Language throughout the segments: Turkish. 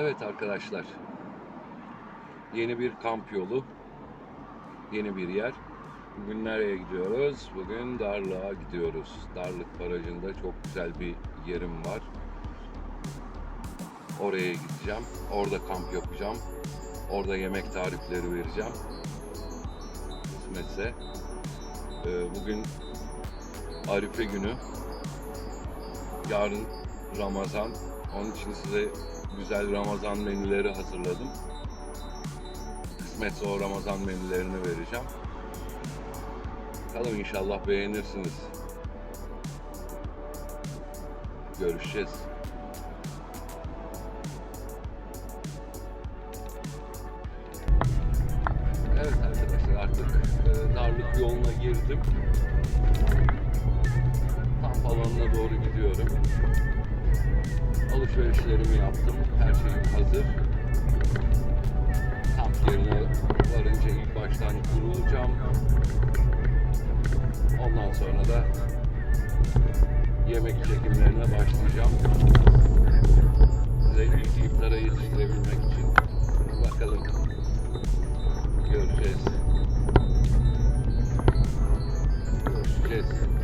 Evet arkadaşlar. Yeni bir kamp yolu. Yeni bir yer. Bugün nereye gidiyoruz? Bugün Darlık'a gidiyoruz. Darlık Barajı'nda çok güzel bir yerim var. Oraya gideceğim. Orada kamp yapacağım. Orada yemek tarifleri vereceğim. Kısmetse. Ee, bugün Arife günü. Yarın Ramazan. Onun için size güzel Ramazan menüleri hazırladım. Kısmetse o Ramazan menülerini vereceğim. Bakalım inşallah beğenirsiniz. Görüşeceğiz. Evet arkadaşlar artık e, darlık yoluna girdim. Kamp alanına doğru gidiyorum. Alışverişlerimi yaptım. Her şeyim hazır. Kamp yerine varınca ilk baştan kurulacağım. Ondan sonra da yemek çekimlerine başlayacağım. Size ilk iftara yetiştirebilmek için bakalım göreceğiz. Görüşeceğiz.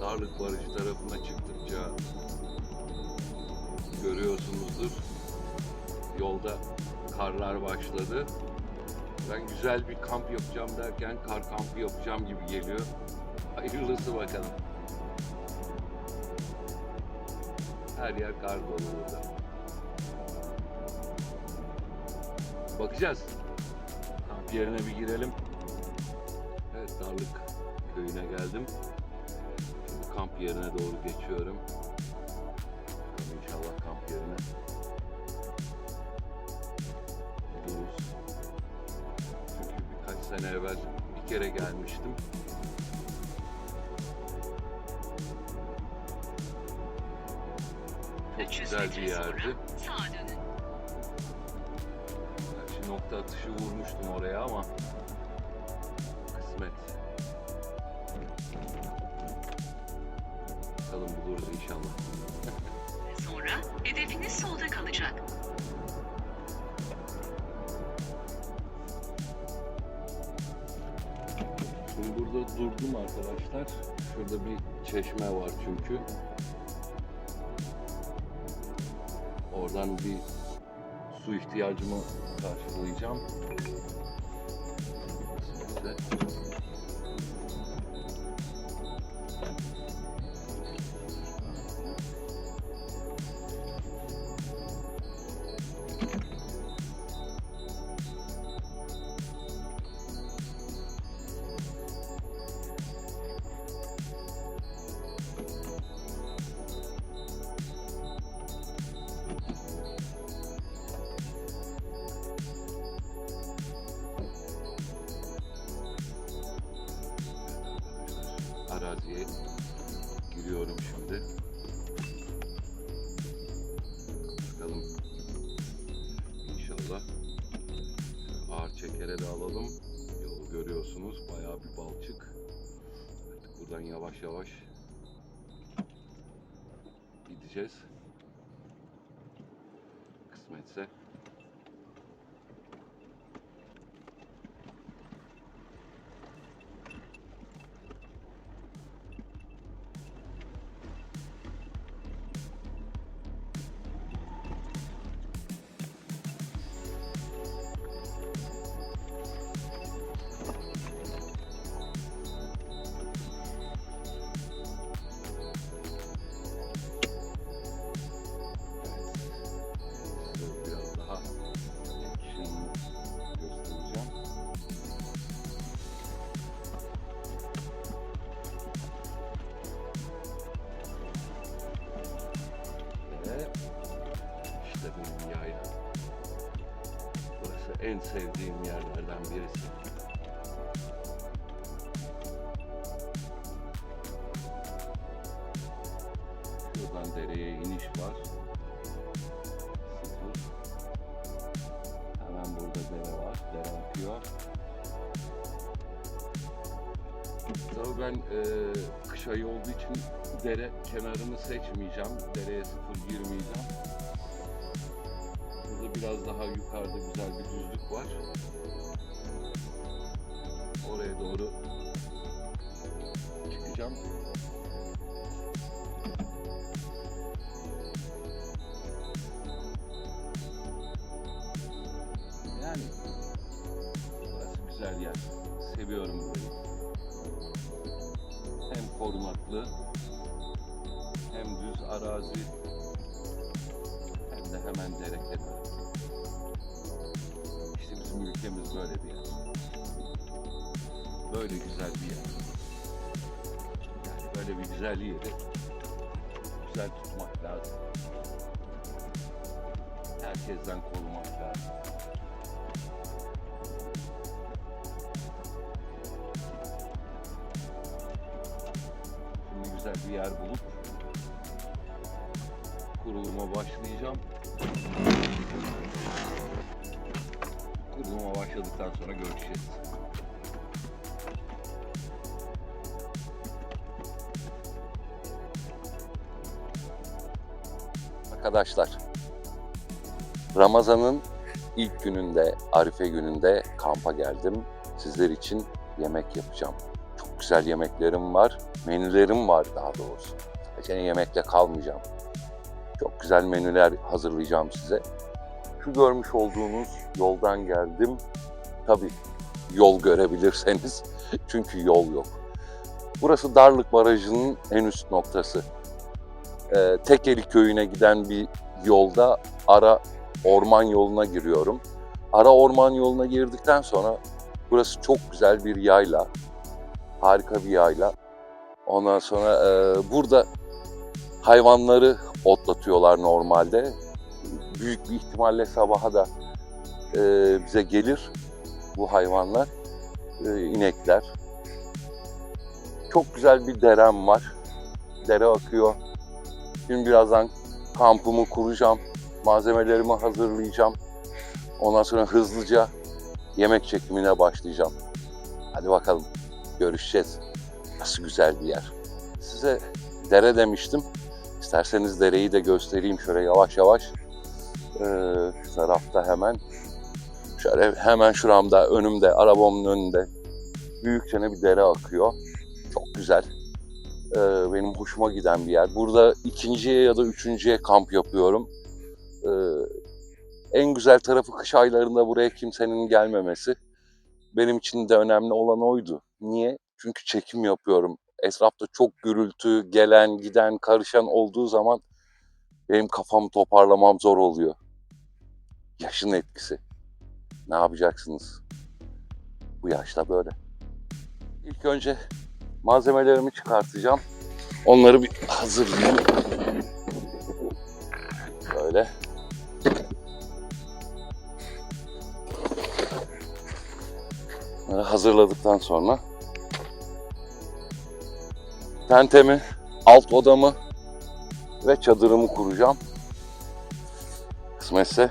Darlık Barajı tarafına çıktıkça görüyorsunuzdur yolda karlar başladı. Ben güzel bir kamp yapacağım derken kar kampı yapacağım gibi geliyor. Hayırlısı bakalım. Her yer kar dolu burada. Bakacağız. Kamp yerine bir girelim. Evet Darlık köyüne geldim. Kamp yerine doğru geçiyorum. İnşallah kamp yerine buluruz. Çünkü birkaç sene evvel bir kere gelmiştim. Çok 300 güzel bir yerdi. Gerçi nokta atışı vurmuştum oraya ama kısmet. Solda kalacak. Şimdi burada durdum arkadaşlar. Şurada bir çeşme var çünkü. Oradan bir su ihtiyacımı karşılayacağım. images en sevdiğim yerlerden birisi. Buradan dereye iniş var. Sıfır. Hemen burada dere var. Dere akıyor. Tabii ben e, kış ayı olduğu için dere kenarını seçmeyeceğim. Dereye sıfır girmeyeceğim. Düzlük var. Oraya doğru çıkacağım. Güzel yeri güzel tutmak lazım. Herkesten korumak lazım. Şimdi güzel bir yer bulup kuruluma başlayacağım. Kuruluma başladıktan sonra görüşeceğiz. Arkadaşlar, Ramazan'ın ilk gününde, Arife gününde kampa geldim. Sizler için yemek yapacağım. Çok güzel yemeklerim var, menülerim var daha doğrusu. Sadece yemekle kalmayacağım. Çok güzel menüler hazırlayacağım size. Şu görmüş olduğunuz yoldan geldim. Tabii yol görebilirseniz çünkü yol yok. Burası Darlık Barajı'nın en üst noktası. Ee, Tekeli köyüne giden bir yolda ara orman yoluna giriyorum. Ara orman yoluna girdikten sonra burası çok güzel bir yayla. Harika bir yayla. Ondan sonra e, burada hayvanları otlatıyorlar normalde. Büyük bir ihtimalle sabaha da e, bize gelir bu hayvanlar, e, inekler. Çok güzel bir derem var. Dere akıyor. Şimdi birazdan kampımı kuracağım. Malzemelerimi hazırlayacağım. Ondan sonra hızlıca yemek çekimine başlayacağım. Hadi bakalım görüşeceğiz. Nasıl güzel bir yer. Size dere demiştim. İsterseniz dereyi de göstereyim şöyle yavaş yavaş. Ee, şu tarafta hemen. Şöyle hemen şuramda önümde arabamın önünde büyükçe bir dere akıyor. Çok güzel. Ee, benim hoşuma giden bir yer. Burada ikinciye ya da üçüncüye kamp yapıyorum. Ee, en güzel tarafı kış aylarında buraya kimsenin gelmemesi. Benim için de önemli olan oydu. Niye? Çünkü çekim yapıyorum. Etrafta çok gürültü, gelen, giden, karışan olduğu zaman benim kafamı toparlamam zor oluyor. Yaşın etkisi. Ne yapacaksınız? Bu yaşta böyle. İlk önce malzemelerimi çıkartacağım. Onları bir hazırlayayım. Böyle. Bunları hazırladıktan sonra tentemi, alt odamı ve çadırımı kuracağım. Kısmetse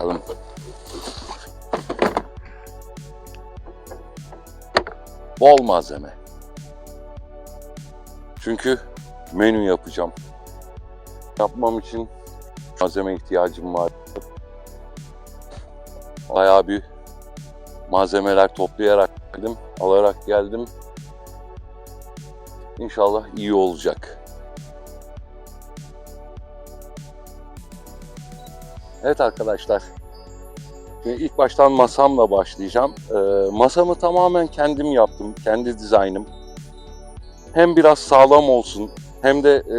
bakalım. Bol malzeme. Çünkü menü yapacağım. Yapmam için malzeme ihtiyacım var. Bayağı bir malzemeler toplayarak geldim, alarak geldim. İnşallah iyi olacak. Evet arkadaşlar. Şimdi ilk baştan masamla başlayacağım. Ee, masamı tamamen kendim yaptım. Kendi dizaynım. Hem biraz sağlam olsun hem de e,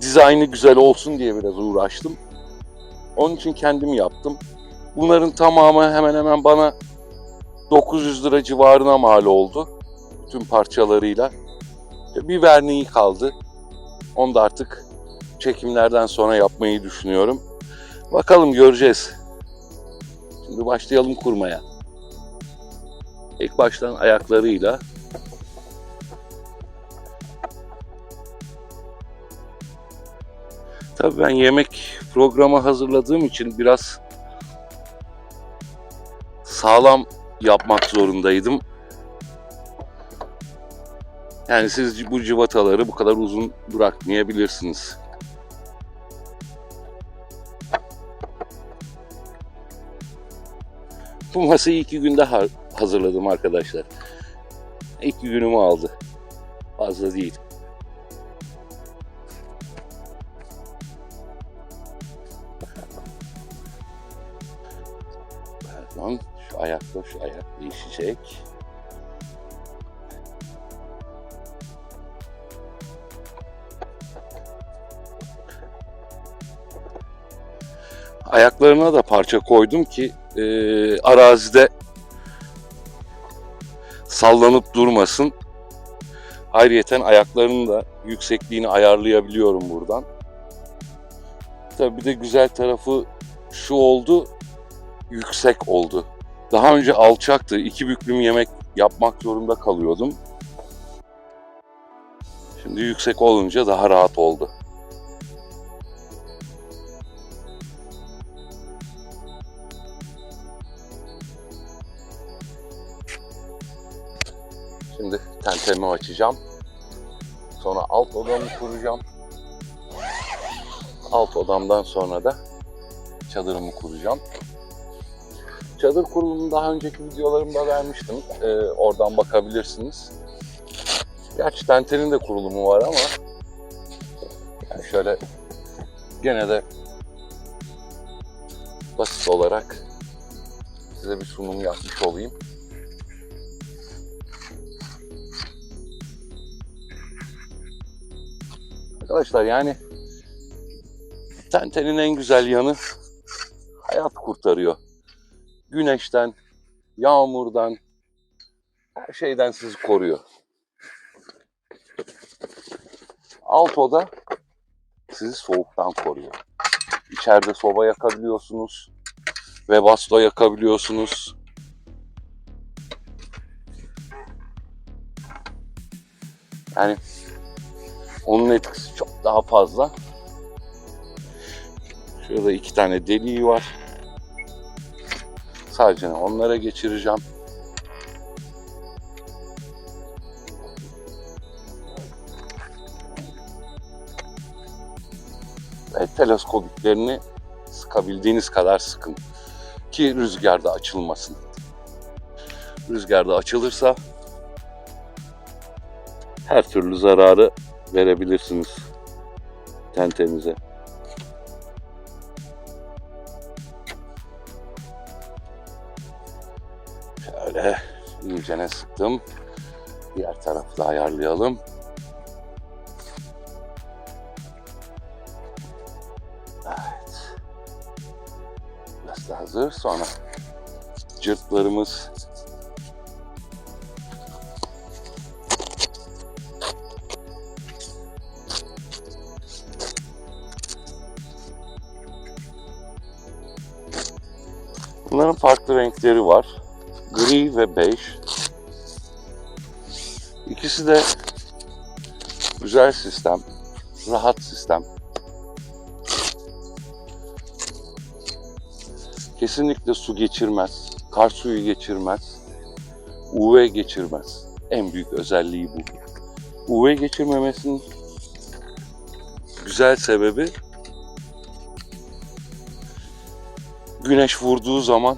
dizaynı güzel olsun diye biraz uğraştım. Onun için kendim yaptım. Bunların tamamı hemen hemen bana 900 lira civarına mal oldu. Bütün parçalarıyla. Bir verniği kaldı. Onu da artık çekimlerden sonra yapmayı düşünüyorum. Bakalım göreceğiz. Şimdi başlayalım kurmaya. İlk baştan ayaklarıyla Tabii ben yemek programı hazırladığım için biraz sağlam yapmak zorundaydım. Yani siz bu civataları bu kadar uzun bırakmayabilirsiniz. Bu masayı iki günde ha- hazırladım arkadaşlar. İki günümü aldı. Fazla değil. Pardon, şu ayakla şu ayak değişecek. Ayaklarına da parça koydum ki e, arazide sallanıp durmasın. Ayrıyeten ayaklarının da yüksekliğini ayarlayabiliyorum buradan. Tabii bir de güzel tarafı şu oldu, yüksek oldu. Daha önce alçaktı, iki büklüm yemek yapmak zorunda kalıyordum. Şimdi yüksek olunca daha rahat oldu. Tentemi açacağım. Sonra alt odamı kuracağım. Alt odamdan sonra da çadırımı kuracağım. Çadır kurulumunu daha önceki videolarımda vermiştim. Ee, oradan bakabilirsiniz. Gerçi tentenin de kurulumu var ama yani şöyle gene de basit olarak size bir sunum yapmış olayım. Arkadaşlar yani tentenin en güzel yanı hayat kurtarıyor. Güneşten, yağmurdan, her şeyden sizi koruyor. Alt oda sizi soğuktan koruyor. İçeride soba yakabiliyorsunuz. Webasto yakabiliyorsunuz. Yani onun etkisi çok daha fazla. Şurada iki tane deliği var. Sadece onlara geçireceğim. Ve teleskopiklerini sıkabildiğiniz kadar sıkın. Ki rüzgarda açılmasın. Rüzgarda açılırsa her türlü zararı verebilirsiniz tentenize. Şöyle iyicene sıktım. Diğer tarafı da ayarlayalım. Evet. Burası hazır. Sonra cırtlarımız Bunların farklı renkleri var. Gri ve bej. İkisi de güzel sistem, rahat sistem. Kesinlikle su geçirmez, kar suyu geçirmez, UV geçirmez. En büyük özelliği bu. UV geçirmemesinin güzel sebebi güneş vurduğu zaman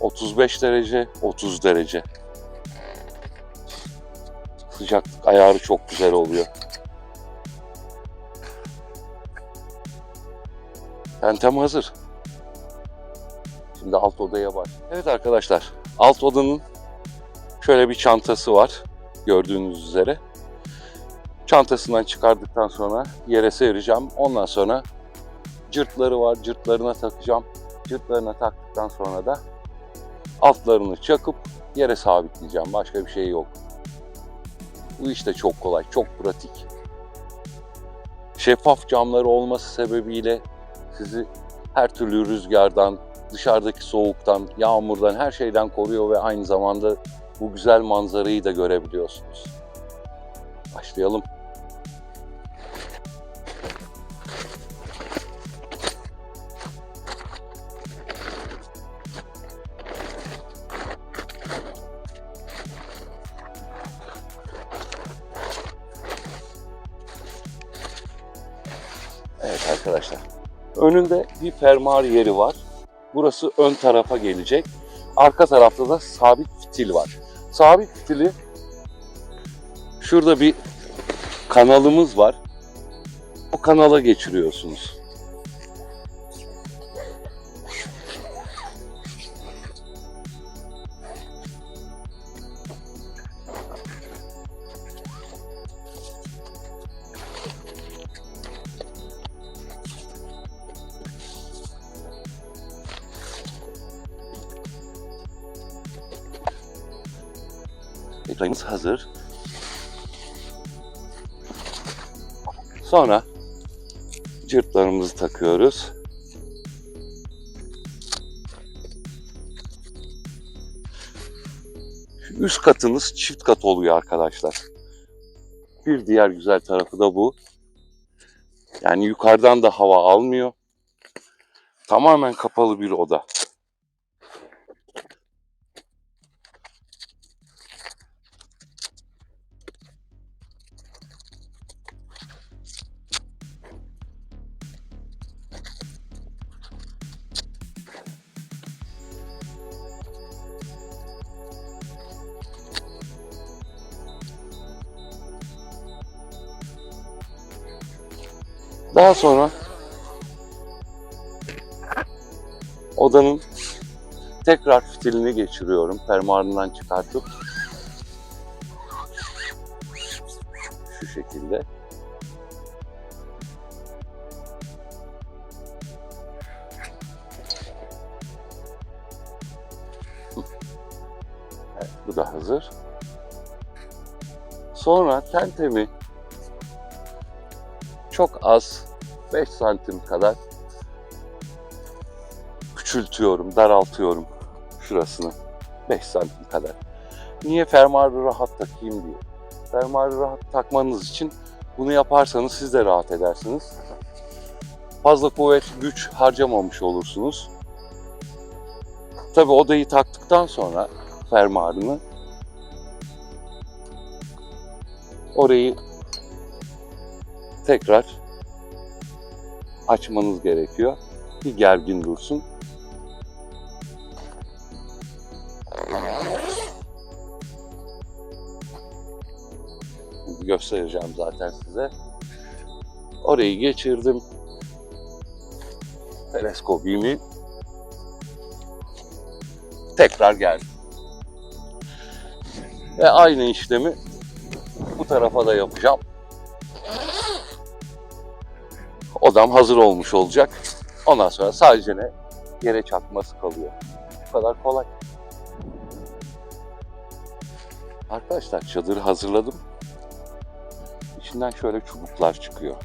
35 derece, 30 derece. Sıcaklık ayarı çok güzel oluyor. Tentem hazır. Şimdi alt odaya baş. Evet arkadaşlar, alt odanın şöyle bir çantası var. Gördüğünüz üzere. Çantasından çıkardıktan sonra yere sereceğim. Ondan sonra cırtları var. Cırtlarına takacağım. Cırtlarına taktıktan sonra da altlarını çakıp yere sabitleyeceğim. Başka bir şey yok. Bu işte çok kolay, çok pratik. Şeffaf camları olması sebebiyle sizi her türlü rüzgardan, dışarıdaki soğuktan, yağmurdan, her şeyden koruyor ve aynı zamanda bu güzel manzarayı da görebiliyorsunuz. Başlayalım. Önünde bir fermuar yeri var. Burası ön tarafa gelecek. Arka tarafta da sabit fitil var. Sabit fitili şurada bir kanalımız var. O kanala geçiriyorsunuz. Sonra cırtlarımızı takıyoruz. Üst katınız çift kat oluyor arkadaşlar. Bir diğer güzel tarafı da bu. Yani yukarıdan da hava almıyor. Tamamen kapalı bir oda. Daha sonra odanın tekrar fitilini geçiriyorum. Fermuarından çıkartıp şu şekilde. Evet, bu da hazır. Sonra tentemi çok az 5 santim kadar küçültüyorum, daraltıyorum şurasını 5 santim kadar. Niye fermuarı rahat takayım diye. Fermuarı rahat takmanız için bunu yaparsanız siz de rahat edersiniz. Fazla kuvvet, güç harcamamış olursunuz. Tabi odayı taktıktan sonra fermuarını orayı tekrar açmanız gerekiyor. Bir gergin dursun. Göstereceğim zaten size. Orayı geçirdim. Teleskopimi tekrar geldim. Ve aynı işlemi bu tarafa da yapacağım. Odam hazır olmuş olacak. Ondan sonra sadece ne? Yere çakması kalıyor. Bu kadar kolay. Arkadaşlar çadırı hazırladım. İçinden şöyle çubuklar çıkıyor.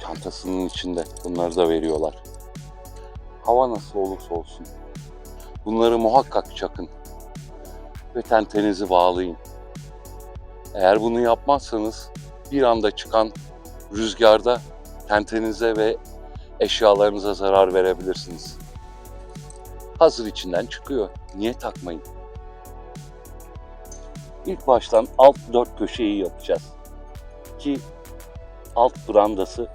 Çantasının içinde. Bunları da veriyorlar. Hava nasıl olursa olsun. Bunları muhakkak çakın. Ve tentenizi bağlayın. Eğer bunu yapmazsanız bir anda çıkan rüzgarda tentenize ve eşyalarınıza zarar verebilirsiniz. Hazır içinden çıkıyor. Niye takmayın? İlk baştan alt dört köşeyi yapacağız. Ki alt brandası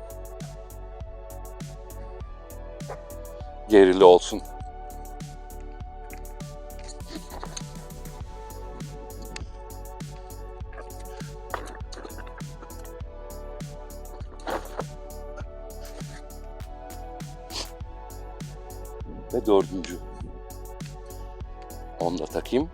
gerili olsun. Dördüncü. Onu da takayım.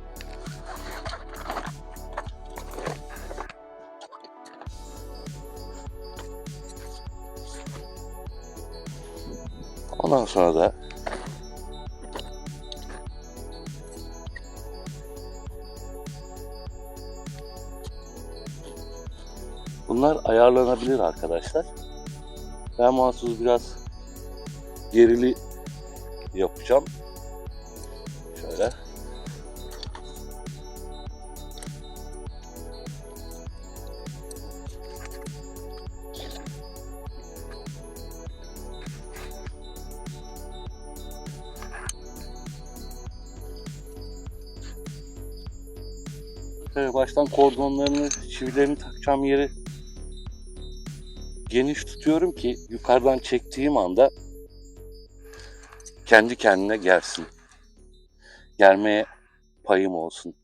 Ondan sonra da Bunlar ayarlanabilir arkadaşlar. Ben mahsus biraz gerili yapacağım. Şöyle. Şöyle baştan kordonlarını, çivilerini takacağım yeri geniş tutuyorum ki yukarıdan çektiğim anda kendi kendine gelsin. Gelmeye payım olsun.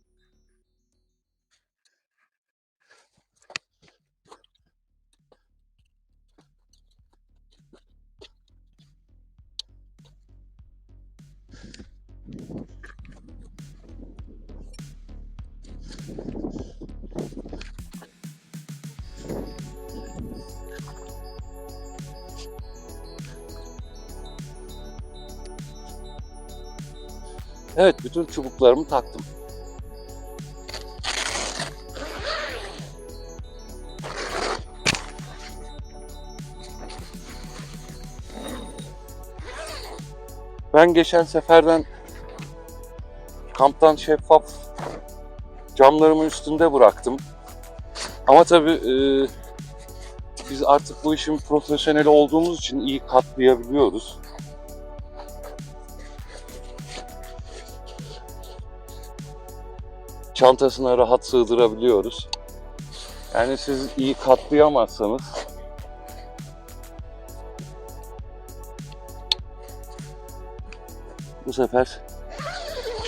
Evet, bütün çubuklarımı taktım. Ben geçen seferden kamptan şeffaf camlarımı üstünde bıraktım. Ama tabii e, biz artık bu işin profesyoneli olduğumuz için iyi katlayabiliyoruz. Çantasına rahat sığdırabiliyoruz. Yani siz iyi katlayamazsanız bu sefer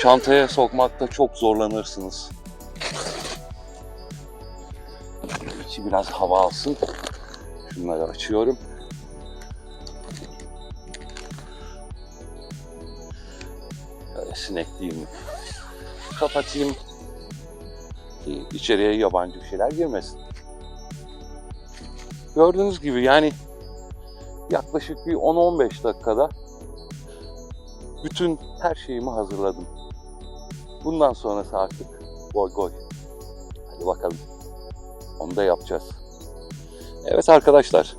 çantaya sokmakta çok zorlanırsınız. İçi biraz hava alsın. Şunları açıyorum. Böyle sinekliyim. Kapatayım ki içeriye yabancı bir şeyler girmesin. Gördüğünüz gibi yani yaklaşık bir 10-15 dakikada bütün her şeyimi hazırladım. Bundan sonrası artık goy goy. Hadi bakalım. Onu da yapacağız. Evet arkadaşlar.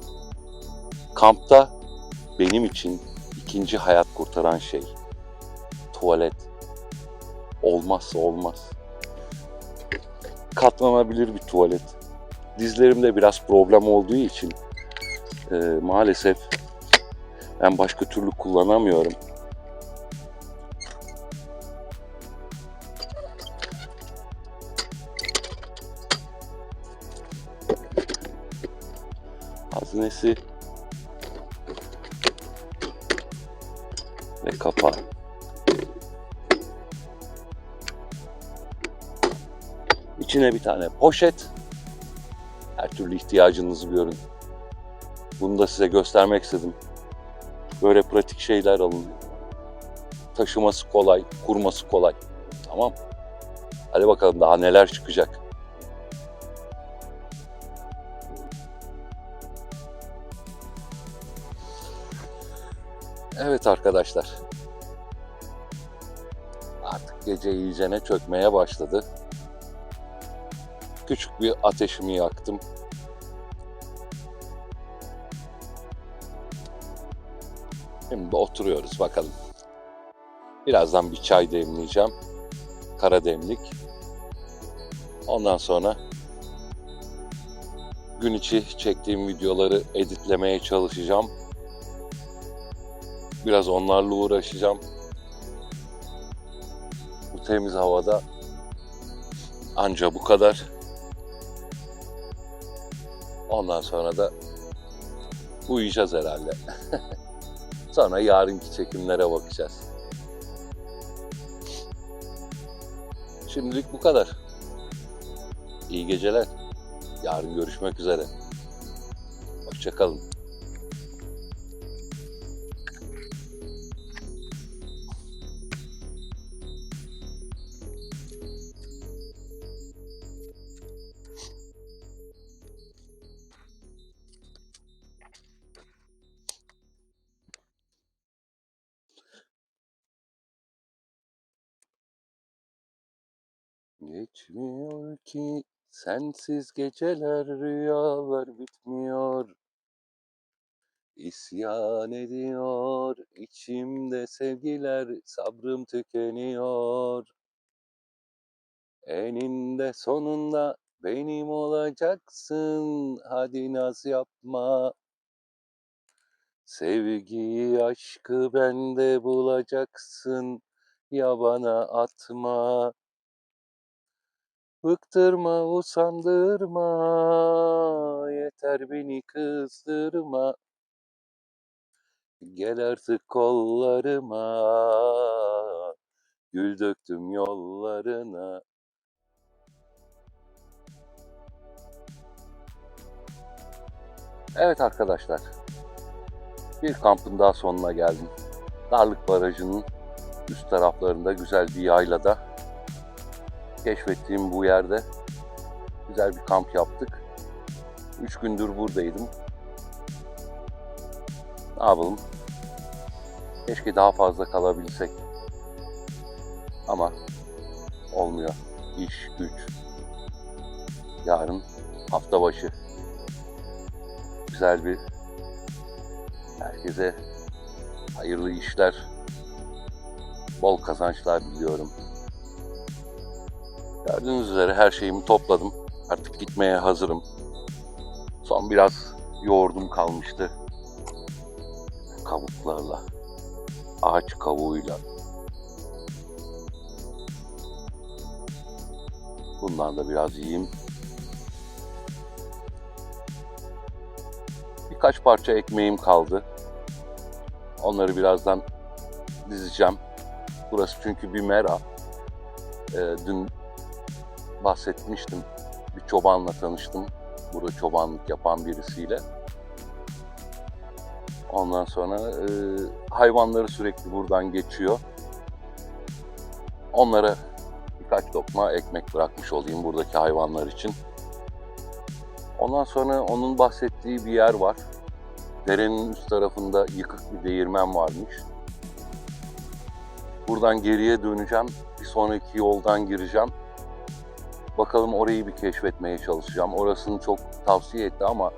Kampta benim için ikinci hayat kurtaran şey tuvalet. Olmazsa olmaz katlanabilir bir tuvalet. Dizlerimde biraz problem olduğu için e, maalesef ben başka türlü kullanamıyorum. Haznesi ve kapağı. İçine bir tane poşet. Her türlü ihtiyacınızı görün. Bunu da size göstermek istedim. Böyle pratik şeyler alın. Taşıması kolay, kurması kolay. Tamam. Hadi bakalım daha neler çıkacak. Evet arkadaşlar. Artık gece iyicene çökmeye başladı. Küçük bir ateşimi yaktım. Şimdi oturuyoruz bakalım. Birazdan bir çay demleyeceğim. Kara demlik. Ondan sonra gün içi çektiğim videoları editlemeye çalışacağım. Biraz onlarla uğraşacağım. Bu temiz havada anca bu kadar. Ondan sonra da uyuyacağız herhalde. sonra yarınki çekimlere bakacağız. Şimdilik bu kadar. İyi geceler. Yarın görüşmek üzere. Hoşçakalın. Geçmiyor ki sensiz geceler rüyalar bitmiyor. İsyan ediyor içimde sevgiler sabrım tükeniyor. Eninde sonunda benim olacaksın hadi naz yapma. Sevgiyi aşkı bende bulacaksın ya bana atma. Bıktırma, usandırma, yeter beni kızdırma. Gel artık kollarıma, gül döktüm yollarına. Evet arkadaşlar, bir kampın daha sonuna geldim. Darlık Barajı'nın üst taraflarında güzel bir yaylada keşfettiğim bu yerde güzel bir kamp yaptık. Üç gündür buradaydım. Ne yapalım? Keşke daha fazla kalabilsek. Ama olmuyor. İş, güç. Yarın hafta başı. Güzel bir herkese hayırlı işler, bol kazançlar diliyorum. Gördüğünüz üzere her şeyimi topladım. Artık gitmeye hazırım. Son biraz yoğurdum kalmıştı. Kavuklarla, ağaç kavuğuyla. Bundan da biraz yiyeyim. Birkaç parça ekmeğim kaldı. Onları birazdan dizeceğim. Burası çünkü bir mera. Ee, dün bahsetmiştim. Bir çobanla tanıştım. Burada çobanlık yapan birisiyle. Ondan sonra e, hayvanları sürekli buradan geçiyor. Onlara birkaç lokma ekmek bırakmış olayım buradaki hayvanlar için. Ondan sonra onun bahsettiği bir yer var. Derenin üst tarafında yıkık bir değirmen varmış. Buradan geriye döneceğim. Bir sonraki yoldan gireceğim. Bakalım orayı bir keşfetmeye çalışacağım. Orasını çok tavsiye etti ama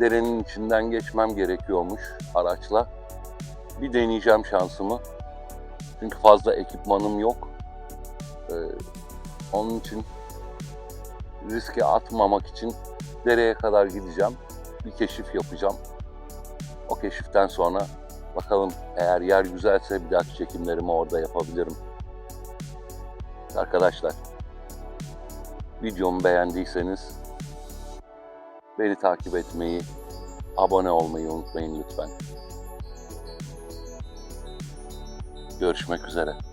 derenin içinden geçmem gerekiyormuş araçla. Bir deneyeceğim şansımı. Çünkü fazla ekipmanım yok. Ee, onun için riske atmamak için dereye kadar gideceğim. Bir keşif yapacağım. O keşiften sonra bakalım eğer yer güzelse bir dahaki çekimlerimi orada yapabilirim. Arkadaşlar videomu beğendiyseniz beni takip etmeyi, abone olmayı unutmayın lütfen. Görüşmek üzere.